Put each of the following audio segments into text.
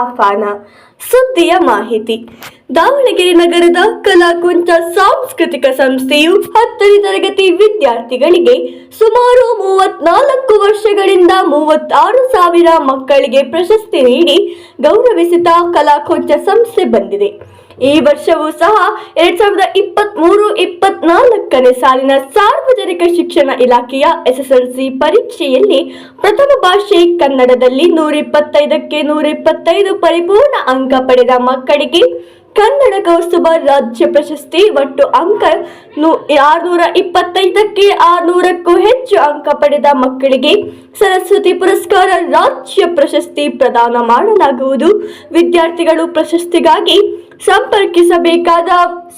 ಆಹ್ವಾನ. ಸುದ್ದಿಯ ಮಾಹಿತಿ. ದಾವಣಗೆರೆ ನಗರದ ಕಲಾಕುಂಚ ಸಾಂಸ್ಕೃತಿಕ ಸಂಸ್ಥೆಯು ಹತ್ತನೇ ತರಗತಿ ವಿದ್ಯಾರ್ಥಿಗಳಿಗೆ ಸುಮಾರು ಮೂವತ್ನಾಲ್ಕು ವರ್ಷಗಳಿಂದ ಮೂವತ್ತಾರು ಸಾವಿರ ಮಕ್ಕಳಿಗೆ ಪ್ರಶಸ್ತಿ ನೀಡಿ ಗೌರವಿಸಿದ ಕಲಾಕುಂಚ ಸಂಸ್ಥೆ ಬಂದಿದೆ. ಈ ವರ್ಷವೂ ಸಹ ಎರಡ್ ಸಾವಿರದ ಇಪ್ಪತ್ತ್ ಮೂರು ಇಪ್ಪತ್ನಾಲ್ಕನೇ ಸಾಲಿನ ಸಾರ್ವಜನಿಕ ಶಿಕ್ಷಣ ಇಲಾಖೆಯ ಎಸ್ಎಸ್ಎಲ್ಸಿ ಪರೀಕ್ಷೆಯಲ್ಲಿ ಪ್ರಥಮ ಭಾಷೆ ಕನ್ನಡದಲ್ಲಿ ನೂರ ಇಪ್ಪತ್ತೈದಕ್ಕೆ ನೂರ ಇಪ್ಪತ್ತೈದು ಪರಿಪೂರ್ಣ ಅಂಕ ಪಡೆದ ಮಕ್ಕಳಿಗೆ ಕನ್ನಡ ಕೌಸ್ತುಭ ರಾಜ್ಯ ಪ್ರಶಸ್ತಿ ಒಟ್ಟು ಅಂಕ ಆರ್ನೂರ ಇಪ್ಪತ್ತೈದಕ್ಕೆ ಆರ್ನೂರಕ್ಕೂ ಹೆಚ್ಚು ಅಂಕ ಪಡೆದ ಮಕ್ಕಳಿಗೆ ಸರಸ್ವತಿ ಪುರಸ್ಕಾರ ರಾಜ್ಯ ಪ್ರಶಸ್ತಿ ಪ್ರದಾನ ಮಾಡಲಾಗುವುದು. ವಿದ್ಯಾರ್ಥಿಗಳು ಪ್ರಶಸ್ತಿಗಾಗಿ ಸಂಪರ್ಕಿಸಬೇಕಾದ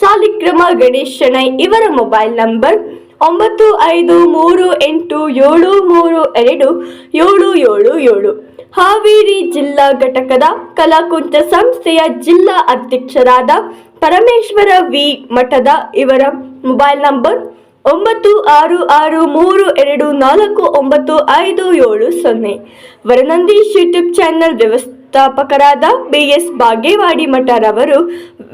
ಸಾಲಿಕ್ರಮ ಗಣೇಶ್ ಶೆಣೈ ಇವರ ಮೊಬೈಲ್ ನಂಬರ್ ಒಂಬತ್ತು ಐದು ಮೂರು ಎಂಟು ಏಳು ಮೂರು ಎರಡು ಏಳು ಏಳು ಏಳು. ಹಾವೇರಿ ಜಿಲ್ಲಾ ಘಟಕದ ಕಲಾಕುಂಚ ಸಂಸ್ಥೆಯ ಜಿಲ್ಲಾ ಅಧ್ಯಕ್ಷರಾದ ಪರಮೇಶ್ವರ ವಿ ಮಠದ ಇವರ ಮೊಬೈಲ್ ನಂಬರ್ ಒಂಬತ್ತು ಆರು ಆರು ಮೂರು ಎರಡು ನಾಲ್ಕು ಒಂಬತ್ತು ಐದು ಏಳು ಸೊನ್ನೆ. ವರನಂದೀಶ್ ಯೂಟ್ಯೂಬ್ ಚಾನೆಲ್ ವ್ಯವಸ್ಥಾಪಕರಾದ ಬಿ ಎಸ್ ಬಾಗೇವಾಡಿ ಮಠರವರು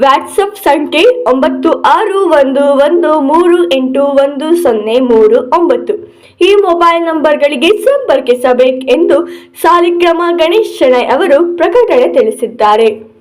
ವ್ಯಾಟ್ಸಪ್ ಸಂಖ್ಯೆ ಒಂಬತ್ತು ಆರು ಒಂದು ಒಂದು ಮೂರು ಎಂಟು ಒಂದು ಸೊನ್ನೆ ಮೂರು ಒಂಬತ್ತು. ಈ ಮೊಬೈಲ್ ನಂಬರ್ಗಳಿಗೆ ಸಂಪರ್ಕಿಸಬೇಕೆಂದು ಸಾಲಿಗ್ರಾಮ ಗಣೇಶ್ ಶೆಣೈ ಅವರು ಪ್ರಕಟಣೆ ತಿಳಿಸಿದ್ದಾರೆ.